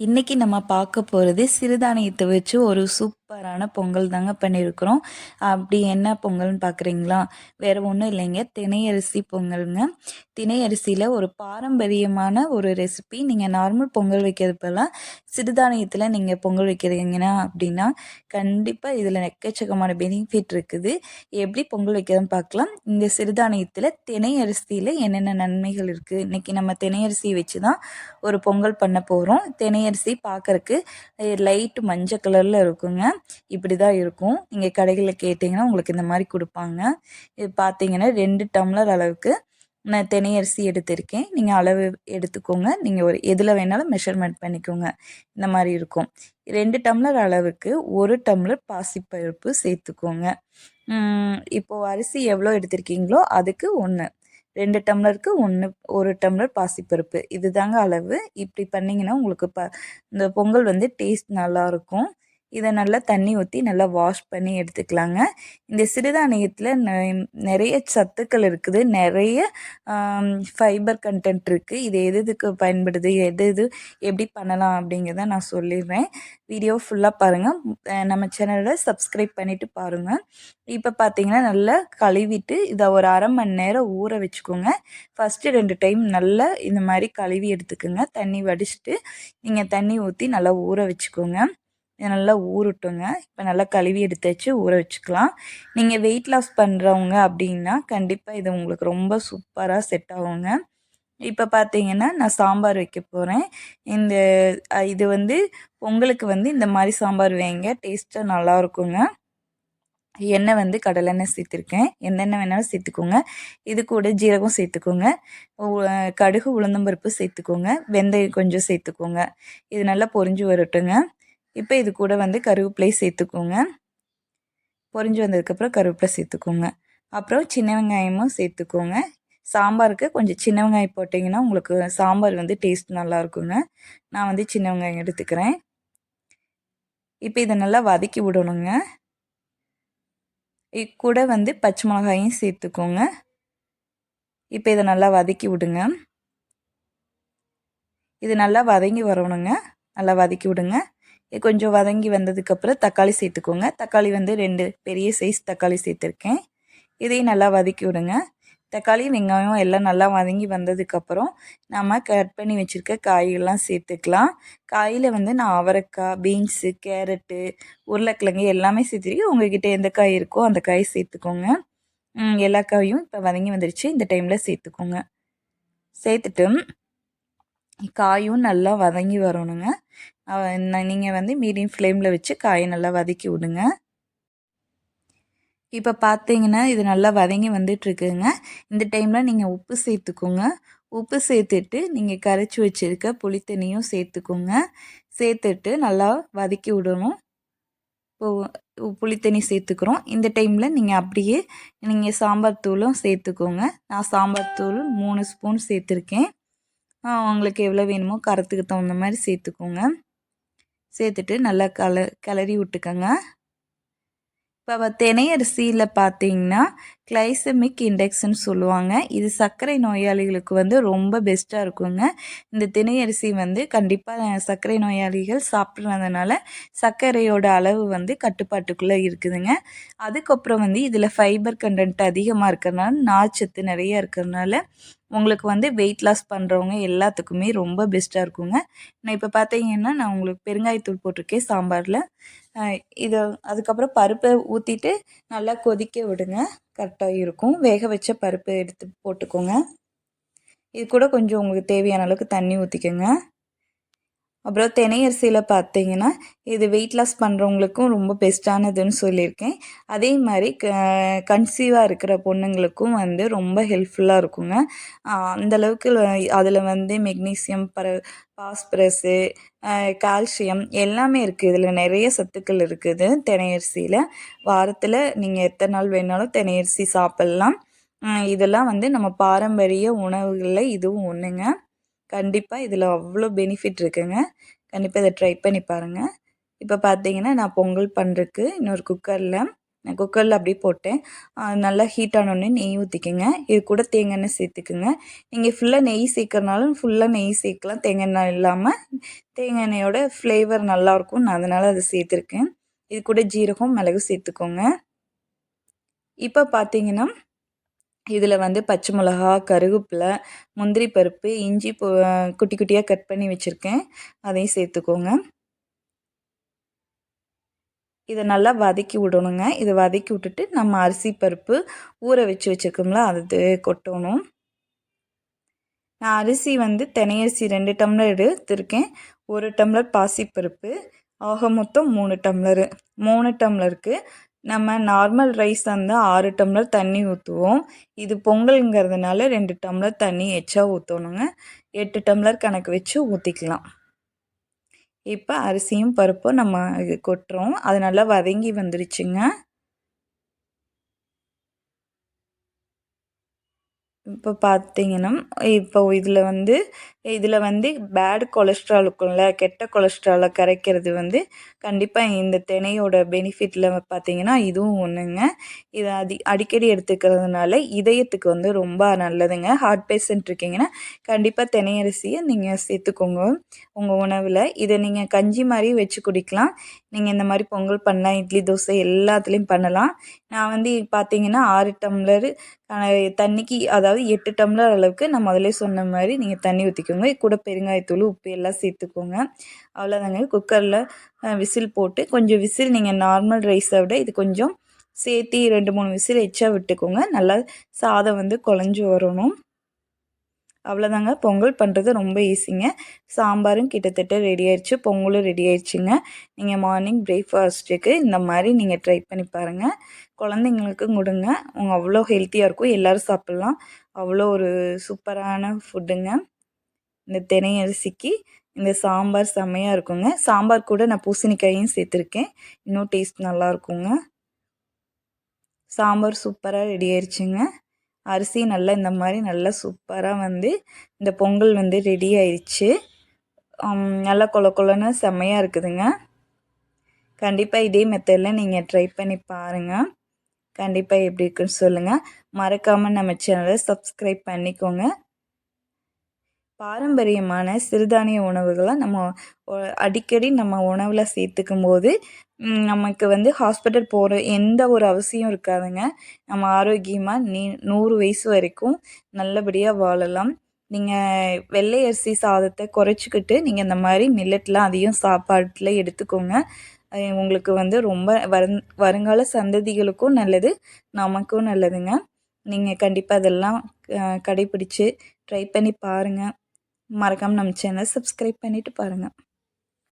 இன்றைக்கி நம்ம பார்க்க போகிறது சிறுதானியத்தை வச்சு ஒரு சூப் சூப்பரான பொங்கல் தாங்க பண்ணியிருக்கிறோம் அப்படி என்ன பொங்கல்னு பார்க்குறீங்களா வேறு ஒன்றும் இல்லைங்க. தினை அரிசி பொங்கலுங்க. தினை அரிசியில் ஒரு பாரம்பரியமான ஒரு ரெசிபி நீங்கள் நார்மல் பொங்கல் வைக்கிறது போலாம் சிறுதானியத்தில் நீங்கள் பொங்கல் வைக்கிறீங்கன்னா அப்படின்னா கண்டிப்பாக இதில் எக்கச்சக்கமான பெனிஃபிட் இருக்குது. எப்படி பொங்கல் வைக்கிறதுன்னு பார்க்கலாம் இந்த சிறுதானியத்தில் தினை அரிசியில் என்னென்ன நன்மைகள் இருக்குது இன்றைக்கி நம்ம தினை அரிசி வச்சு தான் ஒரு பொங்கல் பண்ண போகிறோம் தினை அரிசி பார்க்குறக்கு லைட்டு மஞ்சள் கலரில் இருக்குங்க. இப்படி தான் இருக்கும். நீங்கள் கடைகளில் கேட்டிங்கன்னா உங்களுக்கு இந்த மாதிரி கொடுப்பாங்க. இது பார்த்தீங்கன்னா ரெண்டு டம்ளர் அளவுக்கு நான் தெனையரிசி அரிசி எடுத்திருக்கேன். நீங்கள் அளவு எடுத்துக்கோங்க. நீங்கள் ஒரு எதில் வேணாலும் மெஷர்மெண்ட் பண்ணிக்கோங்க. இந்த மாதிரி இருக்கும். ரெண்டு டம்ளர் அளவுக்கு ஒரு டம்ளர் பாசிப்பருப்பு சேர்த்துக்கோங்க. இப்போது அரிசி எவ்வளோ எடுத்திருக்கீங்களோ அதுக்கு ஒன்று ரெண்டு டம்ளருக்கு ஒன்று ஒரு டம்ளர் பாசிப்பருப்பு. இது தாங்க அளவு. இப்படி பண்ணிங்கன்னா உங்களுக்கு ப இந்த பொங்கல் வந்து டேஸ்ட் நல்லாயிருக்கும் இதை நல்லா தண்ணி ஊற்றி நல்லா வாஷ் பண்ணி எடுத்துக்கலாங்க. இந்த சிறுதானியத்தில் நிறைய சத்துக்கள் இருக்குது. நிறைய ஃபைபர் கண்டென்ட் இருக்குது இது எது எதுக்கு பயன்படுது? எது எது எப்படி பண்ணலாம் அப்படிங்கிறத நான் சொல்லிடுறேன். வீடியோ ஃபுல்லாக பாருங்கள் நம்ம சேனலில் சப்ஸ்கிரைப் பண்ணிவிட்டு பாருங்கள் இப்போ பார்த்தீங்கன்னா நல்லா கழுவிட்டு இதை ஒரு அரை மணி நேரம் ஊற வச்சுக்கோங்க. ஃபஸ்ட்டு ரெண்டு டைம் நல்லா இந்த மாதிரி கழுவி எடுத்துக்கோங்க. தண்ணி வடிச்சிட்டு நீங்கள் தண்ணி ஊற்றி நல்லா ஊற வச்சுக்கோங்க. இதை நல்லா ஊறட்டுங்க. இப்போ நல்லா கழுவி எடுத்து வச்சு ஊற வச்சுக்கலாம். நீங்கள் வெயிட் லாஸ் பண்ணுறவங்க அப்படின்னா கண்டிப்பாக இது உங்களுக்கு ரொம்ப சூப்பராக செட் ஆகுங்க. இப்போ பார்த்தீங்கன்னா நான் சாம்பார் வைக்க போகிறேன் இந்த இது வந்து பொங்கலுக்கு வந்து இந்த மாதிரி சாம்பார் வைங்க. டேஸ்ட்டாக நல்லாயிருக்குங்க எண்ணெய் வந்து கடலெண்ணெய் சேர்த்துருக்கேன். எந்தெண்ணெய் வேணாலும் சேர்த்துக்கோங்க. இது கூட ஜீரகம் சேர்த்துக்கோங்க. கடுகு உளுந்தம்பருப்பு சேர்த்துக்கோங்க. வெந்தயம் கொஞ்சம் சேர்த்துக்கோங்க. இது நல்லா பொறிஞ்சு வரட்டுங்க. இப்போ இது கூட வந்து கருவேப்பிலை சேர்த்துக்கோங்க. பொரிஞ்சு வந்ததுக்கப்புறம் கருவேப்பிலை சேர்த்துக்கோங்க. அப்புறம் சின்ன வெங்காயமும் சேர்த்துக்கோங்க. சாம்பாருக்கு கொஞ்சம் சின்ன வெங்காயம் போட்டிங்கன்னா உங்களுக்கு சாம்பார் வந்து டேஸ்ட் நல்லா இருக்குங்க. நான் வந்து சின்ன வெங்காயம் எடுத்துக்கிறேன். இப்போ இதை நல்லா வதக்கி விடணுங்க. கூட வந்து பச்சை மிளகாயும் சேர்த்துக்கோங்க. இப்போ இதை நல்லா வதக்கி விடுங்க. இது நல்லா வதங்கி வரணுங்க. நல்லா வதக்கி விடுங்க. கொஞ்சம் வதங்கி வந்ததுக்கப்புறம் தக்காளி சேர்த்துக்கோங்க. தக்காளி வந்து ரெண்டு பெரிய சைஸ் தக்காளி சேர்த்துருக்கேன். இதையும் நல்லா வதக்கி விடுங்க. தக்காளி வெங்காயம் எல்லாம் நல்லா வதங்கி வந்ததுக்கப்புறம் நம்ம கட் பண்ணி வச்சுருக்க காய்கள்லாம் சேர்த்துக்கலாம். காயில் வந்து நான் அவரைக்காய் பீன்ஸு கேரட்டு உருளைக்கிழங்கு எல்லாமே சேர்த்துருக்கேன். உங்கள்கிட்ட எந்த காய் இருக்கோ அந்த காய் சேர்த்துக்கோங்க. எல்லா காயும் இப்போ வதங்கி வந்துடுச்சு இந்த டைமில் சேர்த்துக்கோங்க. சேர்த்துட்டு காயும் நல்லா வதங்கி வரணுங்க. நீங்கள் வந்து மீடியம் ஃப்ளேமில் வச்சு காயை நல்லா வதக்கி விடுங்க. இப்போ பார்த்தீங்கன்னா இது நல்லா வதங்கி வந்துட்டுருக்குங்க. இந்த டைமில் நீங்கள் உப்பு சேர்த்துக்கோங்க. உப்பு சேர்த்துட்டு நீங்கள் கரைச்சி வச்சுருக்க புளித்தண்ணியும் சேர்த்துக்கோங்க. சேர்த்துட்டு நல்லா வதக்கி விடணும். இப்போது புளித்தண்ணி சேர்த்துக்கிறோம். இந்த டைமில் நீங்கள் அப்படியே நீங்கள் சாம்பார் தூளும் சேர்த்துக்கோங்க. நான் சாம்பார் தூள் மூணு ஸ்பூன் சேர்த்துருக்கேன். உங்களுக்கு எவ்வளோ வேணுமோ கரத்துக்கு தகுந்த மாதிரி சேர்த்துக்கோங்க. சேர்த்துட்டு நல்லா கல கிளறி விட்டுக்கோங்க. இப்போ தினை அரிசியில் பார்த்தீங்கன்னா கிளைசமிக் இண்டெக்ஸ்ன்னு சொல்லுவாங்க. இது சர்க்கரை நோயாளிகளுக்கு வந்து ரொம்ப பெஸ்ட்டாக இருக்குங்க. இந்த திணையரிசி வந்து கண்டிப்பாக சர்க்கரை நோயாளிகள் சாப்பிட்றதுனால சர்க்கரையோட அளவு வந்து கட்டுப்பாட்டுக்குள்ளே இருக்குதுங்க. அதுக்கப்புறம் வந்து இதில் ஃபைபர் கண்டென்ட் அதிகமாக இருக்கிறனால நார்ச்சத்து நிறைய இருக்கிறதுனால உங்களுக்கு வந்து வெயிட் லாஸ் பண்ணுறவங்க எல்லாத்துக்குமே ரொம்ப பெஸ்ட்டாக இருக்குங்க. நான் இப்போ பார்த்தீங்கன்னா நான் உங்களுக்கு பெருங்காயத்தூள் போட்டிருக்கேன் சாம்பாரில். இதை அதுக்கப்புறம் பருப்பை ஊற்றிட்டு நல்லா கொதிக்க விடுங்க. கரெக்டாக இருக்கும். வேக வச்ச பருப்பு எடுத்து போட்டுக்கோங்க. இது கூட கொஞ்சம் உங்களுக்கு தேவையான அளவுக்கு தண்ணி ஊற்றிக்கோங்க அப்புறம் தெனையரிசியில் பார்த்தீங்கன்னா இது வெயிட் லாஸ் பண்ணுறவங்களுக்கும் ரொம்ப பெஸ்ட்டானதுன்னு சொல்லியிருக்கேன். அதே மாதிரி க கன்சீவாக இருக்கிற பொண்ணுங்களுக்கும் வந்து ரொம்ப ஹெல்ப்ஃபுல்லாக இருக்குங்க. அந்தளவுக்கு அதில் வந்து மெக்னீசியம் பர பாஸ்பரஸு கால்சியம் எல்லாமே இருக்குது இதில் நிறைய சத்துக்கள் இருக்குது தெனையரிசியில் வாரத்தில் நீங்கள் எத்தனை நாள் வேணாலும் தெனையரிசி சாப்பிட்லாம். இதெல்லாம் வந்து நம்ம பாரம்பரிய உணவுகளில் இதுவும் ஒன்றுங்க கண்டிப்பாக இதில் அவ்வளோ பெனிஃபிட் இருக்குங்க. கண்டிப்பாக இதை ட்ரை பண்ணி பாருங்கள் இப்போ பார்த்தீங்கன்னா நான் பொங்கல் பண்ணுறதுக்கு இன்னொரு குக்கரில் நான் குக்கரில் அப்படியே போட்டேன். நல்லா ஹீட் ஆனோடனே நெய் ஊற்றிக்கோங்க இது கூட தேங்காய் எண்ணெய் சேர்த்துக்குங்க. நீங்கள் ஃபுல்லாக நெய் சேர்க்கறனாலும் ஃபுல்லாக நெய் சேர்க்கலாம். தேங்காய் எண்ணெய் இல்லாமல் தேங்காய் எண்ணெயோட ஃப்ளேவர் நல்லாயிருக்கும் நான் அதனால் அதை சேர்த்துருக்கேன். இது கூட ஜீரகம் மிளகு சேர்த்துக்கோங்க. இப்போ பார்த்தீங்கன்னா இதில் வந்து பச்சை மிளகா கருவேப்பிலை முந்திரி பருப்பு இஞ்சி குட்டி குட்டியாக கட் பண்ணி வச்சுருக்கேன். அதையும் சேர்த்துக்கோங்க. இதை நல்லா வதக்கி விடணுங்க. இதை வதக்கி விட்டுட்டு நம்ம அரிசி பருப்பு ஊற வச்சு வச்சுருக்கோம்ல அது கொட்டணும். நான் அரிசி வந்து தெனையரிசி ரெண்டு டம்ளர் எடுத்திருக்கேன். ஒரு டம்ளர் பாசிப்பருப்பு ஆக மொத்தம் மூணு டம்ளரு. மூணு டம்ளருக்கு நம்ம நார்மல் ரைஸ் வந்து ஆறு டம்ளர் தண்ணி ஊற்றுவோம் இது பொங்கலுங்கிறதுனால ரெண்டு டம்ளர் தண்ணி எச்சா ஊற்றணுங்க எட்டு டம்ளர் கணக்கு வச்சு ஊற்றிக்கலாம் இப்போ அரிசியும் பருப்பும் நம்ம கொட்டுறோம். அது நல்லா வதங்கி வந்துருச்சுங்க. இப்போ பார்த்தீங்கன்னா இப்போ இதில் வந்து இதில் வந்து பேட் கொலஸ்ட்ரால் இருக்கும்ல கெட்ட கொலஸ்ட்ராலை கரைக்கிறது வந்து கண்டிப்பாக இந்த தினையோட பெனிஃபிட்டில் பார்த்தீங்கன்னா இதுவும் ஒன்றுங்க இதை அதி அடிக்கடி எடுத்துக்கிறதுனால இதயத்துக்கு வந்து ரொம்ப நல்லதுங்க. ஹார்ட் பேஷண்ட் இருக்கீங்கன்னா கண்டிப்பாக தினையரிசியை நீங்கள் சேர்த்துக்கோங்க. உங்கள் உணவில் இதை நீங்கள் கஞ்சி மாதிரி வச்சு குடிக்கலாம். நீங்கள் இந்த மாதிரி பொங்கல் பண்ணலாம் இட்லி தோசை எல்லாத்துலேயும் பண்ணலாம். நான் வந்து பார்த்தீங்கன்னா ஆறு டம்ளர் தண்ணிக்கு அதாவது எட்டு டம்ளர் அளவுக்கு நான் முதலே சொன்ன மாதிரி நீங்கள் தண்ணி வச்சுக்கோங்க கூட பெருங்காயத்தூள் உப்பு எல்லாம் சேர்த்துக்கோங்க. அவ்வளோதாங்க குக்கரில் விசில் போட்டு கொஞ்சம் விசில் நீங்கள் நார்மல் ரைஸை விட இது கொஞ்சம் சேர்த்தி ரெண்டு மூணு விசில் எச்சா விட்டுக்கோங்க. நல்லா சாதம் வந்து குழஞ்சி வரணும். அவ்வளோதாங்க பொங்கல் பண்ணுறது ரொம்ப ஈஸிங்க. சாம்பாரும் கிட்டத்தட்ட ரெடி ஆயிடுச்சு. பொங்கலும் ரெடி ஆயிடுச்சுங்க. நீங்கள் மார்னிங் பிரேக்ஃபாஸ்ட்டுக்கு இந்த மாதிரி நீங்கள் ட்ரை பண்ணி பாருங்கள் குழந்தைங்களுக்கும் கொடுங்க. அவங்க அவ்வளோ ஹெல்த்தியாக இருக்கும். எல்லோரும் சாப்பிட்லாம். அவ்வளோ ஒரு சூப்பரான ஃபுட்டுங்க இந்த தினை அரிசிக்கு இந்த சாம்பார் செம்மையாக இருக்குங்க. சாம்பார் கூட நான் பூசணிக்காயும் சேர்த்துருக்கேன். இன்னும் டேஸ்ட் நல்லா இருக்குங்க. சாம்பார் சூப்பராக ரெடி ஆயிடுச்சுங்க அரிசி நல்லா இந்த மாதிரி நல்லா சூப்பராக வந்து இந்த பொங்கல் வந்து ரெடி ஆயிடுச்சு நல்லா கொல கொலன்னு செம்மையாக இருக்குதுங்க. கண்டிப்பாக இதே மெத்தடில் நீங்கள் ட்ரை பண்ணி பாருங்கள் கண்டிப்பாக எப்படி இருக்குன்னு சொல்லுங்கள் மறக்காமல் நம்ம சேனலை சப்ஸ்கிரைப் பண்ணிக்கோங்க. பாரம்பரியமான சிறுதானிய உணவுகளை நம்ம அடிக்கடி நம்ம உணவில் சேர்த்துக்கும் போது நமக்கு வந்து ஹாஸ்பிட்டல் போகிற எந்த ஒரு அவசியம் இருக்காதுங்க. நம்ம ஆரோக்கியமாக நீ நூறு வயசு வரைக்கும் நல்லபடியாக வாழலாம். நீங்கள் வெள்ளை அரிசி சாதத்தை குறைச்சிக்கிட்டு நீங்கள் இந்த மாதிரி மில்லட்லாம் அதையும் சாப்பாட்டில் எடுத்துக்கோங்க. உங்களுக்கு வந்து ரொம்ப வருங் வருங்கால சந்ததிகளுக்கும் நல்லது நமக்கும் நல்லதுங்க. நீங்கள் கண்டிப்பாக அதெல்லாம் கடைப்பிடிச்சு ட்ரை பண்ணி பாருங்கள் மறக்காமல் நம்ம சேனலை சப்ஸ்கிரைப் பண்ணிவிட்டு பாருங்கள்